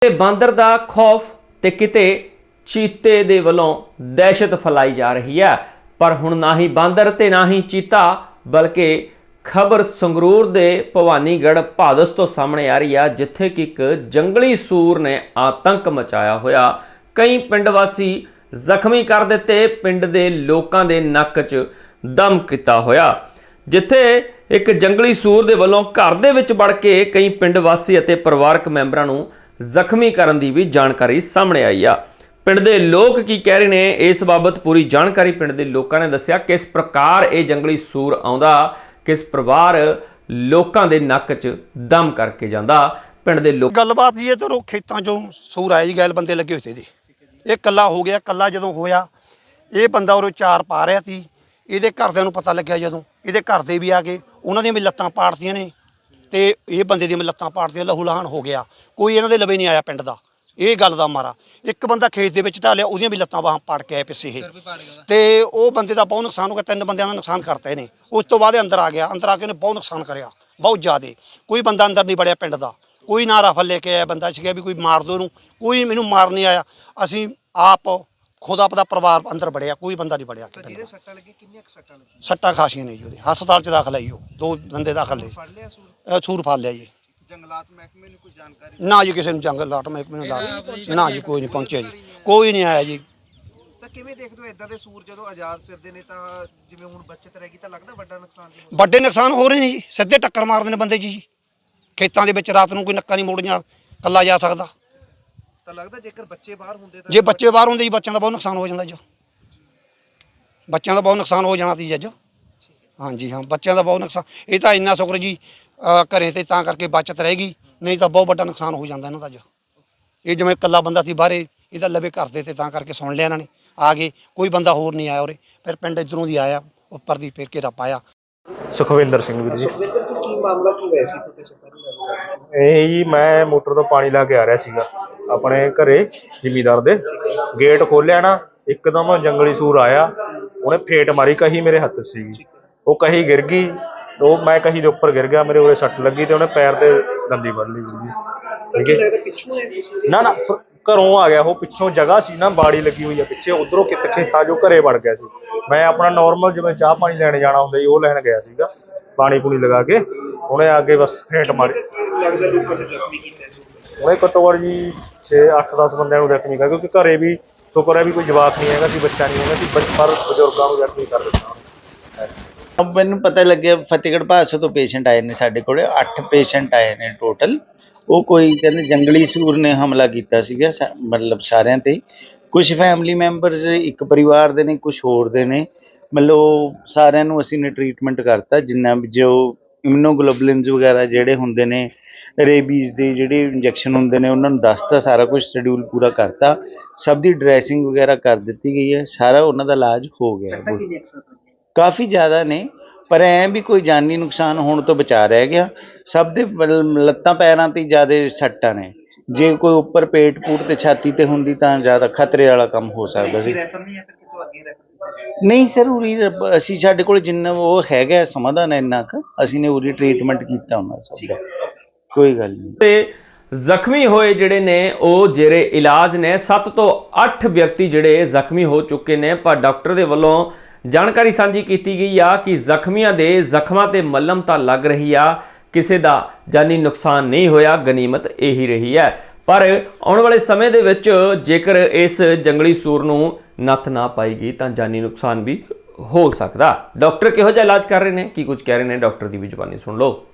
ਤੇ ਬਾਂਦਰ ਦਾ ਖੌਫ ਤੇ ਕਿਤੇ ਚੀਤੇ ਦੇ ਵੱਲੋਂ ਦਹਿਸ਼ਤ ਫੈਲਾਈ ਜਾ ਰਹੀ ਹੈ। ਪਰ ਹੁਣ ਨਾ ਹੀ ਬਾਂਦਰ ਤੇ ਨਾ ਹੀ ਚੀਤਾ, ਬਲਕਿ ਖਬਰ ਸੰਗਰੂਰ ਦੇ ਭਵਾਨੀਗੜ੍ਹ ਭਾਦਸ ਤੋਂ ਸਾਹਮਣੇ ਆ ਰਹੀ ਆ, ਜਿੱਥੇ ਕਿ ਇੱਕ ਜੰਗਲੀ ਸੂਰ ਨੇ ਆਤੰਕ ਮਚਾਇਆ ਹੋਇਆ। ਕਈ ਪਿੰਡ ਵਾਸੀ ਜ਼ਖਮੀ ਕਰ ਦਿੱਤੇ, ਪਿੰਡ ਦੇ ਲੋਕਾਂ ਦੇ ਨੱਕ 'ਚ ਦਮ ਕੀਤਾ ਹੋਇਆ। ਜਿੱਥੇ ਇੱਕ ਜੰਗਲੀ ਸੂਰ ਦੇ ਵੱਲੋਂ ਘਰ ਦੇ ਵਿੱਚ ਵੜ ਕੇ ਕਈ ਪਿੰਡ ਵਾਸੀ ਅਤੇ ਪਰਿਵਾਰਕ ਮੈਂਬਰਾਂ ਨੂੰ ਜ਼ਖਮੀ ਕਰਨ ਦੀ ਵੀ ਜਾਣਕਾਰੀ ਸਾਹਮਣੇ ਆਈ ਆ। ਪਿੰਡ ਦੇ ਲੋਕ ਕੀ ਕਹਿ ਰਹੇ ਨੇ, ਇਸ ਬਾਬਤ ਪੂਰੀ ਜਾਣਕਾਰੀ ਪਿੰਡ ਦੇ ਲੋਕਾਂ ਨੇ ਦੱਸਿਆ, ਕਿਸ ਪ੍ਰਕਾਰ ਇਹ ਜੰਗਲੀ ਸੂਰ ਆਉਂਦਾ, ਕਿਸ ਪਰਿਵਾਰ ਲੋਕਾਂ ਦੇ ਨੱਕ 'ਚ ਦਮ ਕਰਕੇ ਜਾਂਦਾ, ਪਿੰਡ ਦੇ ਲੋਕ ਗੱਲਬਾਤ ਜੀ ਇਹ ਤੇ ਉਹ ਖੇਤਾਂ ਚੋਂ ਸੂਰ ਆਏ ਜੀ, ਗੈਲ ਬੰਦੇ ਲੱਗੇ ਹੋਏ ਸੀ ਜੀ ਇਹ ਕੱਲਾ ਹੋ ਗਿਆ ਕੱਲਾ ਜਦੋਂ ਹੋਇਆ, ਇਹ ਬੰਦਾ ਉਹ ਚਾਰ ਪਾ ਰਿਹਾ ਸੀ, ਇਹਦੇ ਘਰਦਿਆਂ ਨੂੰ ਪਤਾ ਲੱਗਿਆ ਜਦੋਂ, ਇਹਦੇ ਘਰ ਦੇ ਵੀ ਆ ਗਏ, ਉਹਨਾਂ ਦੀਆਂ ਵੀ ਲੱਤਾਂ ਪਾੜਤੀਆਂ ਨੇ ਤੇ ਇਹ ਬੰਦੇ ਦੀਆਂ ਲੱਤਾਂ ਪਾੜਤੀਆਂ ਲਹੂ ਲਹਾਨ ਹੋ ਗਿਆ। ਕੋਈ ਇਹਨਾਂ ਦੇ ਲਵੇ ਨਹੀਂ ਆਇਆ ਪਿੰਡ ਦਾ। ਇਹ ਗੱਲ ਦਾ ਮਾਰਾ। ਇੱਕ ਬੰਦਾ ਖੇਤ ਦੇ ਵਿੱਚ ਢਾਲਿਆ ਉਹਦੀਆਂ ਵੀ ਲੱਤਾਂ ਬਾਹਾਂ ਪਾੜ ਕੇ ਆਏ ਪਿੱਛੇ ਇਹ। ਤੇ ਉਹ ਬੰਦੇ ਦਾ ਬਹੁਤ ਨੁਕਸਾਨ ਹੋ ਗਿਆ ਤਿੰਨ ਬੰਦਿਆਂ ਦਾ ਨੁਕਸਾਨ ਕਰਤਾ ਇਹਨੇ। ਉਸ ਤੋਂ ਬਾਅਦ ਇਹ ਅੰਦਰ ਆ ਗਿਆ। ਅੰਦਰ ਆ ਕੇ ਉਹਨੇ ਬਹੁਤ ਨੁਕਸਾਨ ਕਰਿਆ। ਬਹੁਤ ਜ਼ਿਆਦੇ। ਕੋਈ ਬੰਦਾ ਅੰਦਰ ਨਹੀਂ ਵੜਿਆ ਪਿੰਡ ਦਾ। ਕੋਈ ਨਾ ਰਫਲ ਲੈ ਕੇ ਆਇਆ ਬੰਦਾ ਸੀਗਾ ਵੀ ਕੋਈ ਮਾਰ ਦੋ ਇਹਨੂੰ। ਕੋਈ ਮੈਨੂੰ ਮਾਰ ਨਹੀਂ ਆਇਆ। ਅਸੀਂ ਆਪ ਖੁਦ ਆਪਦਾ ਪਰਿਵਾਰ ਅੰਦਰ ਵੜਿਆ ਕੋਈ ਬੰਦਾ ਨਹੀਂ ਵੜਿਆ ਤਾਂ ਜਿਹਦੇ। ਸੱਟਾਂ ਲੱਗੀ ਕਿੰਨੀਆਂ ਕੁ ਸੱਟਾਂ ਲੱਗੀਆਂ? ਸੱਟਾਂ ਖਾਸੀਆਂ ਨੇ ਜੀ ਉਹਦੇ ਹਸਪਤਾਲ 'ਚ ਦਾਖਲ ਹੈ ਜੀ ਉਹ ਦੋ ਬੰਦੇ ਦਾਖਲ ਨੇ। ਫੜ ਲਿਆ ਸੂਰ? ਅਹ ਸੂਰ ਫੜ ਲਿਆ ਜੀ। ਜੰਗਲਾਤ ਮਹਿਕਮੇ ਨੂੰ ਕੋਈ ਜਾਣਕਾਰੀ ਨਾ ਜੀ ਕਿਸੇ ਨੂੰ ਜੰਗਲ ਲਾਟ ਮਹਿਕਮੇ ਨੂੰ ਲਾ ਨਾ ਜੀ ਕੋਈ ਨਹੀਂ ਪਹੁੰਚਿਆ ਜੀ। ਕੋਈ ਨਹੀਂ ਆਇਆ ਜੀ। ਤਾਂ ਕਿਵੇਂ ਦੇਖਦੇ ਹੋ ਇਦਾਂ ਦੇ ਸੂਰ ਜਦੋਂ ਆਜ਼ਾਦ ਫਿਰਦੇ ਨੇ ਤਾਂ ਜਿਵੇਂ ਹੁਣ ਬੱਚਤ ਰਹਿ ਗਈ ਤਾਂ ਲੱਗਦਾ ਵੱਡਾ ਨੁਕਸਾਨ ਵੀ ਹੋ ਵੱਡੇ ਨੁਕਸਾਨ ਹੋ ਰਹੇ ਨੇ ਜੀ ਸਿੱਧੇ ਟੱਕਰ ਮਾਰਦੇ ਨੇ ਬੰਦੇ ਜੀ। ਖੇਤਾਂ ਦੇ ਵਿੱਚ ਰਾਤ ਨੂੰ ਕੋਈ ਨੱਕਾ ਨਹੀਂ ਮੋੜੀਆਂ ਕੱਲਾ ਜਾ ਸਕਦਾ। ਤਾਂ ਲੱਗਦਾ ਜੇਕਰ ਬੱਚੇ ਬਾਹਰ ਹੁੰਦੇ ਤਾਂ ਜੇ ਬੱਚੇ ਬਾਹਰ ਹੁੰਦੇ ਜੀ ਬੱਚਿਆਂ ਦਾ ਬਹੁਤ ਨੁਕਸਾਨ ਹੋ ਜਾਂਦਾ ਜੀ। ਬੱਚਿਆਂ ਦਾ ਬਹੁਤ ਨੁਕਸਾਨ ਹੋ ਜਾਣਾ ਸੀ ਅੱਜ। ਹਾਂਜੀ ਹਾਂ ਬੱਚਿਆਂ ਦਾ ਬਹੁਤ ਨੁਕਸਾਨ। ਇਹ ਤਾਂ ਇੰਨਾ ਸ਼ੁਕਰ ਜੀ ਅਹ ਘਰੇ ਤੇ ਤਾਂ ਕਰਕੇ ਬਚਤ ਰਹੇਗੀ ਨਹੀਂ ਤਾਂ ਬਹੁਤ ਵੱਡਾ ਨੁਕਸਾਨ ਹੋ ਜਾਂਦਾ ਇਹਨਾਂ ਦਾ ਅੱਜ। ਇਹ ਜਿਵੇਂ ਇਕੱਲਾ ਬੰਦਾ ਸੀ ਬਾਹਰੇ ਇਹਦਾ ਲਵੇ ਘਰ ਦੇ ਤੇ ਤਾਂ ਕਰਕੇ ਸੁਣ ਲਿਆ ਇਹਨਾਂ ਨੇ। ਆ ਗਏ ਕੋਈ ਬੰਦਾ ਹੋਰ ਨਹੀਂ ਆਇਆ ਉਰੇ ਫਿਰ ਪਿੰਡ ਇਧਰੋਂ ਦੀ ਆਇਆ ਉੱਪਰ ਦੀ ਫਿਰ ਘੇਰਾ ਪਾਇਆ। ਸੁਖਵਿੰਦਰ ਸਿੰਘ ਵੀਰ ਜੀ। ਸੁਖਵਿੰਦਰ ਜੀ ਕੀ ਮਾਮਲਾ ਕੀ ਹੋਇਆ ਸੀ? ਤੁਹਾਡੇ ਸਫਰ ਇਹ ਜੀ ਮੈਂ ਮੋਟਰ ਤੋਂ ਪਾਣੀ ਲਾ ਕੇ ਆ ਰਿਹਾ ਸੀਗਾ। ਆਪਣੇ ਘਰੇ ਜ਼ਿਮੀਦਾਰ ਦੇ ਗੇਟ ਖੋਲਿਆ ਨਾ, ਇੱਕਦਮ ਜੰਗਲੀ ਸੂਰ ਆਇਆ। ਉਹਨੇ ਫੇਟ ਮਾਰੀ, ਕਹੀ ਮੇਰੇ ਹੱਥ 'ਚ ਸੀਗੀ ਉਹ ਕਹੀ ਗਿਰ ਗਈ। ਉਹ ਮੈਂ ਕਹੀ ਦੇ ਉੱਪਰ ਗਿਰ ਗਿਆ, ਮੇਰੇ ਉਰੇ ਸੱਟ ਲੱਗੀ ਤੇ ਉਹਨੇ ਪੈਰ ਤੇ ਦੰਦੀ ਵੱਢ ਲਈ ਜੀ ਤਾਂ ਕੀ ਨਾ ਨਾ ਘਰੋਂ ਆ ਗਿਆ। ਉਹ ਪਿੱਛੋਂ ਜਗ੍ਹਾ ਸੀ ਨਾ, ਬਾੜੀ ਲੱਗੀ ਹੋਈ ਆ ਪਿੱਛੇ। ਉਧਰੋਂ ਕਿਤੇ ਖੇਤਾਂ ਜੋ ਘਰੇ ਵੜ ਗਿਆ ਸੀ। ਮੈਂ ਆਪਣਾ ਨਾਰਮਲ ਜਿਵੇਂ ਚਾਹ ਪਾਣੀ ਲੈਣ ਜਾਣਾ ਹੁੰਦਾ ਜੀ ਉਹ ਲੈਣ ਗਿਆ ਸੀਗਾ। ਪਾਣੀ ਪੂਣੀ ਲਗਾ ਕੇ ਉਹਨੇ ਆ ਕੇ ਬਸ ਫੇਟ ਮਾਰੀ। ਲੱਗਦਾ ਲੋਕਾਂ ਨੇ ਜ਼ਖਮੀ ਕੀਤਾ ਸੂਰ ਉਹਨੇ ਘੱਟੋ ਘੱਟ ਜੀ 6 8 10 ਬੰਦਿਆਂ ਨੂੰ ਜ਼ਖਮੀ ਕਰ ਕਿਉਂਕਿ ਘਰੇ ਵੀ ਸ਼ੁਕਰ ਹੈ ਵੀ ਕੋਈ ਜਵਾਕ ਨਹੀਂ ਹੈਗਾ ਸੀ ਬੱਚਾ ਨਹੀਂ ਹੈਗਾ ਸੀ ਬੱਚ- ਪਰ ਬਜ਼ੁਰਗਾਂ ਨੂੰ ਜ਼ਖਮੀ ਕਰ ਦਿੱਤਾ। ਮੈਨੂੰ ਪਤਾ ਲੱਗਿਆ ਫਤਿਹਗੜ੍ਹ ਭਾਦਸੋਂ ਤੋਂ ਪੇਸ਼ੈਂਟ ਆਏ ਨੇ ਸਾਡੇ ਕੋਲੇ 8 ਪੇਸ਼ੈਂਟ ਆਏ ਨੇ ਟੋਟਲ। ਉਹ ਕੋਈ ਕਹਿੰਦੇ ਜੰਗਲੀ ਸੂਰ ਨੇ ਹਮਲਾ ਕੀਤਾ ਸੀਗਾ ਮਤਲਬ ਸਾਰਿਆਂ ਤੇ। ਕੁਝ ਫੈਮਿਲੀ ਮੈਂਬਰਸ ਇੱਕ ਪਰਿਵਾਰ ਦੇ ਨੇ ਕੁਝ ਹੋਰ ਦੇ ਨੇ। ਮਤਲਬ ਉਹ ਸਾਰਿਆਂ ਨੂੰ ਅਸੀਂ ਨੇ ਟ੍ਰੀਟਮੈਂਟ ਕਰਤਾ ਜਿੰਨਾ ਵੀ ਜੋ ਇਮੂਨੋਗਲੋਬੁਲਿਨਸ ਵਗੈਰਾ ਜਿਹੜੇ ਹੁੰਦੇ ਨੇ ਰੇਬੀਜ਼ ਦੇ ਜਿਹੜੇ ਇੰਜੈਕਸ਼ਨ ਹੁੰਦੇ ਨੇ ਉਹਨਾਂ ਨੂੰ ਦੱਸਤਾ ਸਾਰਾ ਕੁਝ ਸ਼ਡਿਊਲ ਪੂਰਾ ਕਰਤਾ। ਸਭ ਦੀ ਡਰੈਸਿੰਗ ਵਗੈਰਾ ਕਰ ਦਿੱਤੀ ਗਈ ਹੈ ਸਾਰਾ ਉਹਨਾਂ ਦਾ ਇਲਾਜ ਹੋ ਗਿਆ। ਸੱਟਾਂ ਕਾਫੀ ਜ਼ਿਆਦਾ ਨੇ ਪਰ ਐ ਵੀ ਕੋਈ ਜਾਨੀ ਨੁਕਸਾਨ ਹੋਣ ਤੋਂ ਬਚਾ ਰਹਿ ਗਿਆ। ਸਭ ਦੇ ਮਤਲਬ ਲੱਤਾਂ ਪੈਰਾਂ ਤੇ ਜ਼ਿਆਦਾ ਸੱਟਾਂ ਨੇ। ਜੇ ਕੋਈ ਉੱਪਰ ਪੇਟ ਪੂਟ ਤੇ ਛਾਤੀ ਤੇ ਹੁੰਦੀ ਤਾਂ ਜ਼ਿਆਦਾ ਖਤਰੇ ਵਾਲਾ ਕੰਮ ਹੋ ਸਕਦਾ ਸੀ। ਰੈਫਰ ਨਹੀਂ ਹੈ ਫਿਰ ਕਿਤੋਂ ਅੱਗੇ ਰੈਫਰ ਨਹੀਂ ਸਰ ਉਰੀ ਅਸੀਂ ਸਾਡੇ ਕੋਲ ਜਿੰਨਾ ਉਹ ਹੈਗਾ ਸਮਾਧਾਨ ਇੰਨਾ ਕੁ ਅਸੀਂ ਨੇ ਉਰੀ ਟ੍ਰੀਟਮੈਂਟ ਕੀਤਾ ਉਹਨਾਂ ਸਭ ਦਾ ਕੋਈ ਗੱਲ ਨਹੀਂ। ਤੇ ਜ਼ਖਮੀ ਹੋਏ ਜਿਹੜੇ ਨੇ ਉਹ ਜਿਹੜੇ ਇਲਾਜ ਨੇ 7 ਤੋਂ 8 ਵਿਅਕਤੀ ਜਿਹੜੇ ਜ਼ਖਮੀ ਹੋ ਚੁੱਕੇ ਨੇ ਪਰ ਡਾਕਟਰ ਦੇ ਵੱਲੋਂ ਜਾਣਕਾਰੀ ਸਾਂਝੀ ਕੀਤੀ ਗਈ ਆ ਕਿ ਜ਼ਖਮੀਆਂ ਦੇ ਜ਼ਖਮਾਂ ਤੇ ਮੱਲਮ ਤਾਂ ਲੱਗ ਰਹੀ ਆ। ਕਿਸੇ ਦਾ ਜਾਨੀ ਨੁਕਸਾਨ ਨਹੀਂ ਹੋਇਆ, ਗਨੀਮਤ ਇਹੀ ਰਹੀ ਹੈ। ਪਰ ਆਉਣ ਵਾਲੇ ਸਮੇਂ ਦੇ ਵਿੱਚ ਜੇਕਰ ਇਸ ਜੰਗਲੀ ਸੂਰ ਨੂੰ ਨੱਥ ਨਾ ਪਾਏਗੀ ਤਾਂ ਜਾਨੀ ਨੁਕਸਾਨ ਵੀ ਹੋ ਸਕਦਾ। ਡਾਕਟਰ ਕਿਹੋ ਜਿਹਾ ਇਲਾਜ ਕਰ ਰਹੇ ਨੇ? ਕੀ ਕੁਝ ਕਹਿ ਰਹੇ ਨੇ? ਡਾਕਟਰ ਦੀ ਵੀ ਜ਼ੁਬਾਨੀ ਸੁਣ ਲਓ।